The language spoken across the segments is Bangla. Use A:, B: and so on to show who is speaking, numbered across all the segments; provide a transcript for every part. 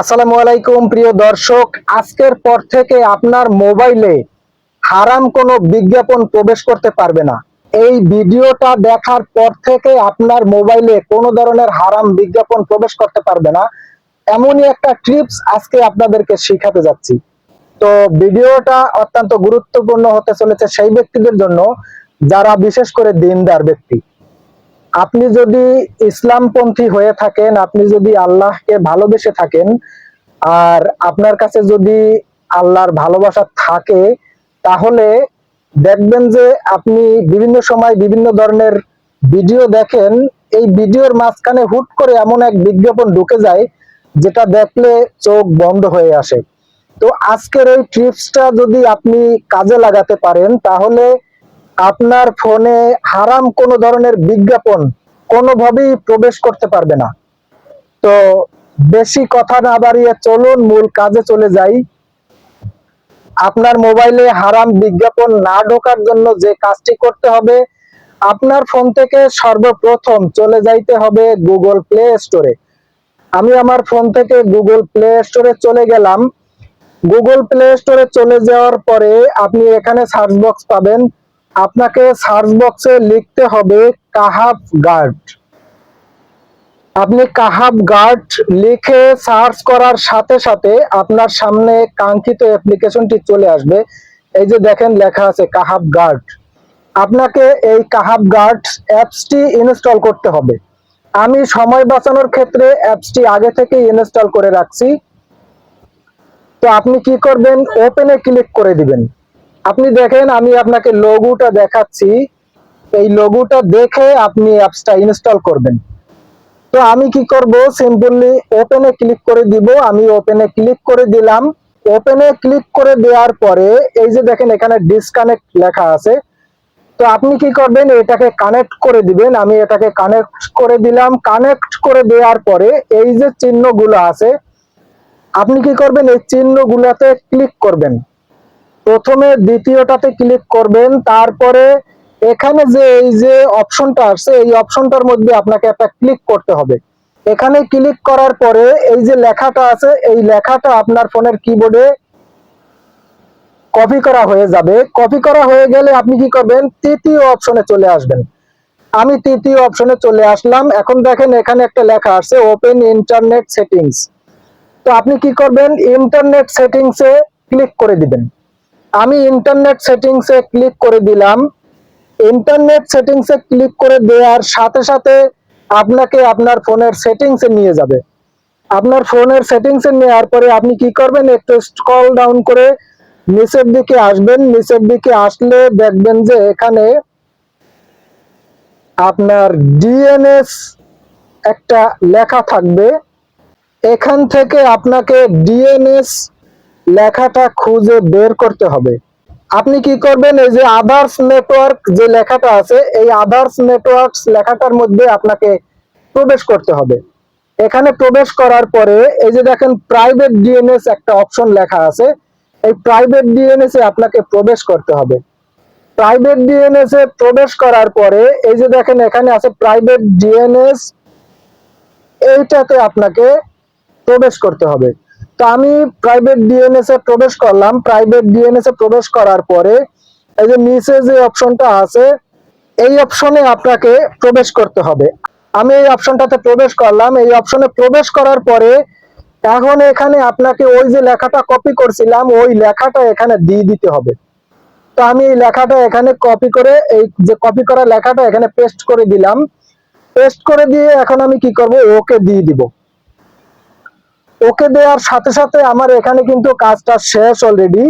A: আসসালামু আলাইকুম, প্রিয় দর্শক। আজকের পর থেকে আপনার মোবাইলে হারাম কোনো বিজ্ঞাপন প্রবেশ করতে পারবে না। এই ভিডিওটা দেখার পর থেকে আপনার মোবাইলে কোনো ধরনের হারাম বিজ্ঞাপন প্রবেশ করতে পারবে না। এমনই একটা ট্রিপস আজকে আপনাদেরকে শিখাতে যাচ্ছি। তো ভিডিওটা অত্যন্ত গুরুত্বপূর্ণ হতে চলেছে সেই ব্যক্তিদের জন্য, যারা বিশেষ করে দিনদার ব্যক্তি। আপনি যদি ইসলামপন্থী হয়ে থাকেন, আপনি যদি আল্লাহকে ভালোবেসে থাকেন, আর আপনার কাছে যদি আল্লাহর ভালোবাসা থাকে, তাহলে দেখবেন যে আপনি বিভিন্ন সময় বিভিন্ন ধরনের ভিডিও দেখেন। এই ভিডিওর মাঝখানে হুট করে এমন এক বিজ্ঞাপন ঢুকে যায়, যেটা দেখলে চোখ বন্ধ হয়ে আসে। তো আজকের এই ট্রিপসটা যদি আপনি কাজে লাগাতে পারেন, তাহলে আপনার ফোনে হারাম কোনো ধরনের বিজ্ঞাপন কোনোভাবেই প্রবেশ করতে পারবে না। তো বেশি কথা না বাড়িয়ে চলুন, মূল কাজে চলে যাই। আপনার মোবাইলে হারাম বিজ্ঞাপন না ঢোকার জন্য যে কাজটি করতে হবে, আপনার ফোন থেকে সর্বপ্রথম চলে যাইতে হবে গুগল প্লে স্টোরে। আমি আমার ফোন থেকে গুগল প্লে স্টোরে চলে গেলাম। গুগল প্লে স্টোরে চলে যাওয়ার পরে আপনি এখানে সার্চ বক্স পাবেন। আপনাকে সার্চ বক্সে লিখতে হবে কাহাব গার্ড। আপনি কাহাব গার্ড লিখে সার্চ করার সাথে সাথে আপনার সামনে কাঙ্ক্ষিত অ্যাপ্লিকেশনটি চলে আসবে। এই যে দেখেন লেখা আছে কাহাব গার্ড। আপনাকে এই কাহাব গার্ড অ্যাপসটি ইনস্টল করতে হবে। আমি সময় বাঁচানোর ক্ষেত্রে অ্যাপসটি আগে থেকে ইনস্টল করে রাখছি। তো আপনি কি করবেন? ওপেনে ক্লিক করে দিবেন। আপনি দেখেন, আমি আপনাকে লোগোটা দেখাচ্ছি। এই লোগোটা দেখে আপনি অ্যাপসটা ইনস্টল করবেন। তো আমি কি করব? সিম্পলি ওপেনে ক্লিক করে দিব। আমি ওপেনে ক্লিক করে দিলাম। ওপেনে ক্লিক করে দেওয়ার পরে, এই যে দেখেন, এখানে ডিসকানেক্ট লেখা আছে। তো আপনি কি করবেন? এটাকে কানেক্ট করে দিবেন। আমি এটাকে কানেক্ট করে দিলাম। কানেক্ট করে দেওয়ার পরে, এই যে চিহ্নগুলো আছে, আপনি কি করবেন? এই চিহ্নগুলোতে ক্লিক করবেন। প্রথমে দ্বিতীয়টাতে ক্লিক করবেন, তারপরে এখানে যে এই যে অপশনটা আছে এই অপশনটার মধ্যে আপনাকে একটা ক্লিক করতে হবে। এখানে ক্লিক করার পরে এই যে লেখাটা আছে, এই লেখাটা আপনার ফোনের কিবোর্ডে কপি করা হয়ে যাবে। কপি করা হয়ে গেলে আপনি কি করবেন? তৃতীয় অপশনে চলে আসবেন। আমি তৃতীয় অপশনে চলে আসলাম। এখন দেখেন এখানে একটা লেখা আছে ওপেন ইন্টারনেট সেটিংস তো আপনি কি করবেন? ইন্টারনেট সেটিংসে ক্লিক করে দিবেন। আমি ইন্টারনেট সেটিংসে ক্লিক করে দিলাম। ইন্টারনেট সেটিংসে ক্লিক করে দেওয়ার সাথে সাথে আপনাকে আপনার ফোনের সেটিংসে নিয়ে যাবে। আপনার ফোনের সেটিংসে নেওয়ার পরে আপনি কি করবেন? একটু স্ক্রল ডাউন করে নিচের দিকে আসবেন। নিচের দিকে আসলে দেখবেন যে এখানে আপনার ডিএনএস একটা লেখা থাকবে। এখান থেকে আপনাকে ডিএনএস লেখাটা খুঁজে বের করতে হবে। আপনি কি করবেন, এই যে আদার্স নেটওয়ার্ক যে লেখাটা আছে, এই আদার্স নেটওয়ার্ক লেখাটার মধ্যে আপনাকে প্রবেশ করতে হবে। এখানে প্রবেশ করার পরে, এই যে দেখেন প্রাইভেট ডিএনএস একটা অপশন লেখা আছে, এই প্রাইভেট ডিএনএস এ আপনাকে প্রবেশ করতে হবে। প্রাইভেট ডিএনএস এ প্রবেশ করার পরে, এই যে দেখেন এখানে আছে প্রাইভেট ডিএনএস এইটাতে আপনাকে প্রবেশ করতে হবে। তো আমি প্রাইভেট ডিএনএস এ প্রবেশ করলাম। প্রাইভেট ডিএনএস এ প্রবেশ করার পরে এই যে নিচে যে অপশনটা আছে, এই অপশনে আপনাকে প্রবেশ করতে হবে। আমি এই অপশনটাতে প্রবেশ করলাম। এই অপশনে প্রবেশ করার পরে এখন এখানে আপনাকে ওই যে লেখাটা কপি করছিলাম, ওই লেখাটা এখানে দিয়ে দিতে হবে। তো আমি এই লেখাটা এখানে কপি করে, এই যে কপি করা লেখাটা এখানে পেস্ট করে দিলাম। পেস্ট করে দিয়ে এখন আমি কি করব? ওকে দিয়ে দিব। ওকে দেওয়ার সাথে সাথে আমার এখানে কিন্তু কাজটা শেষ অলরেডি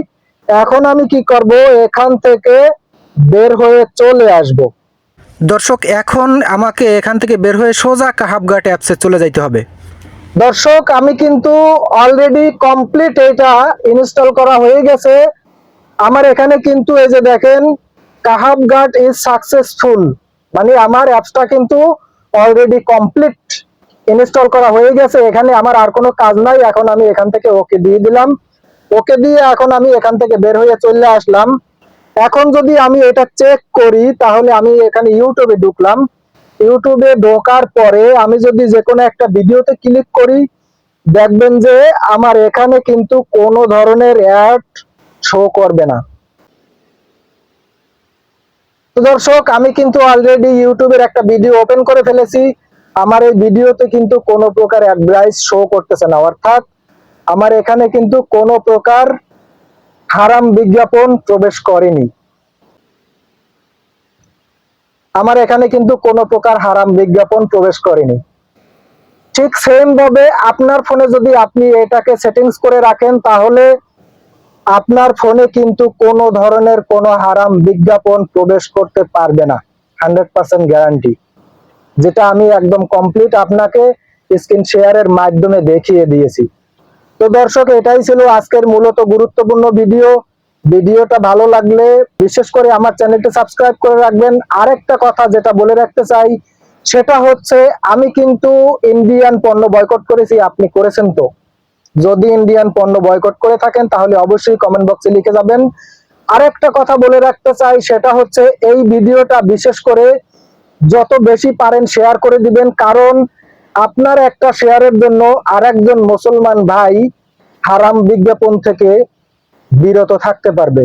A: এখন আমি কি করব? এখান থেকে বের হয়ে চলে আসব।
B: দর্শক এখন আমাকে এখান থেকে বের হয়ে সোজা কাহাবঘাট অ্যাপসে চলে যাইতে হবে।
A: দর্শক আমি কিন্তু অলরেডি কমপ্লিট এটা ইনস্টল করা হয়ে গেছে। আমার এখানে কিন্তু এই যে দেখেন কাহাবঘাট ইজ সাকসেসফুল মানে আমার অ্যাপসটা কিন্তু অলরেডি কমপ্লিট ইনস্টল করা হয়ে গেছে, এখানে আমার আর কোনো কাজ নাই, এখন আমি এখান থেকে ওকে দিয়ে দিলাম। ওকে দিয়ে এখন আমি এখান থেকে বের হয়ে চলে আসলাম। এখন যদি আমি এটা চেক করি, তাহলে আমি এখানে ইউটিউবে ঢুকলাম। ইউটিউবে ঢোকার পরে আমি যদি যে কোনো একটা ভিডিওতে ক্লিক করি, দেখবেন যে আমার এখানে কিন্তু কোনো ধরনের অ্যাড শো করবে না। দর্শক, আমি কিন্তু অলরেডি ইউটিউবের একটা ভিডিও ওপেন করে ফেলেছি। আমার এই ভিডিওতে কিন্তু কোনো প্রকার অ্যাডভাইস শো করতেছে না। অর্থাৎ আমার এখানে কিন্তু কোনো প্রকার হারাম বিজ্ঞাপন প্রবেশ করেনি। আমার এখানে কিন্তু কোনো প্রকার হারাম বিজ্ঞাপন প্রবেশ করেনি। ঠিক সেম ভাবে আপনার ফোনে যদি আপনি এটাকে সেটিংস করে রাখেন, তাহলে আপনার ফোনে কিন্তু কোনো ধরনের কোনো হারাম বিজ্ঞাপন প্রবেশ করতে পারবে না। হান্ড্রেড পার্সেন্ট গ্যারান্টি যেটা আমি একদম কমপ্লিট আপনাকে স্ক্রিন শেয়ারের মাধ্যমে দেখিয়ে দিয়েছি। তো দর্শক, এটাই ছিল আজকের মূলত গুরুত্বপূর্ণ ভিডিও ভিডিওটা ভালো লাগলে বিশেষ করে আমার চ্যানেলটি সাবস্ক্রাইব করে রাখবেন। আরেকটা কথা যেটা বলে রাখতে চাই, সেটা হচ্ছে আমি কিন্তু ইন্ডিয়ান পণ্য বয়কট করেছি, আপনি করেছেন তো? যদি ইন্ডিয়ান পণ্য বয়কট করে থাকেন, তাহলে অবশ্যই কমেন্ট বক্সে লিখে যাবেন। আরেকটা কথা বলে রাখতে চাই, সেটা হচ্ছে এই ভিডিওটা বিশেষ করে যত বেশি পারেন শেয়ার করে দিবেন, কারণ আপনার একটা শেয়ারের জন্য আরেকজন মুসলমান ভাই হারাম বিজ্ঞাপন থেকে বিরত থাকতে পারবে।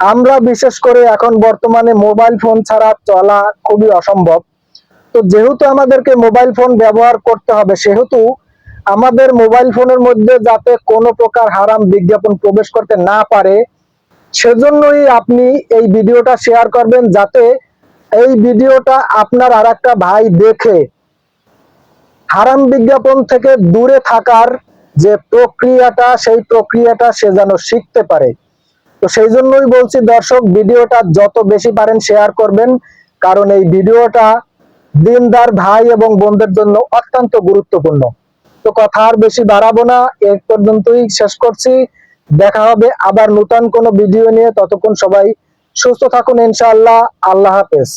A: আমরা বিশেষ করে এখন বর্তমানে মোবাইল ফোন ছাড়া চলা খুবই অসম্ভব। তো যেহেতু আমাদেরকে মোবাইল ফোন ব্যবহার করতে হবে, সেহেতু আমাদের মোবাইল ফোনের মধ্যে যাতে কোনো প্রকার হারাম বিজ্ঞাপন প্রবেশ করতে না পারে, সেজন্যই আপনি এই ভিডিওটা শেয়ার করবেন যাতে এই ভিডিওটা আপনার আর একটা ভাই দেখে হারাম বিজ্ঞাপন থেকে দূরে থাকার যে প্রক্রিয়াটা, সেই প্রক্রিয়াটা সে যেন শিখতে পারে। তো সেই জন্যই বলছি দর্শক, ভিডিওটা যত বেশি পারেন শেয়ার করবেন, কারণ এই ভিডিওটা দিনদার ভাই এবং বোনদের জন্য অত্যন্ত গুরুত্বপূর্ণ। তো কথা আর বেশি বাড়াবো না এর পর্যন্তই শেষ করছি। দেখা হবে আবার নতুন কোনো ভিডিও নিয়ে। ততক্ষণ সবাই সুস্থ থাকুন ইনশাআল্লাহ। আল্লাহ হাফেজ।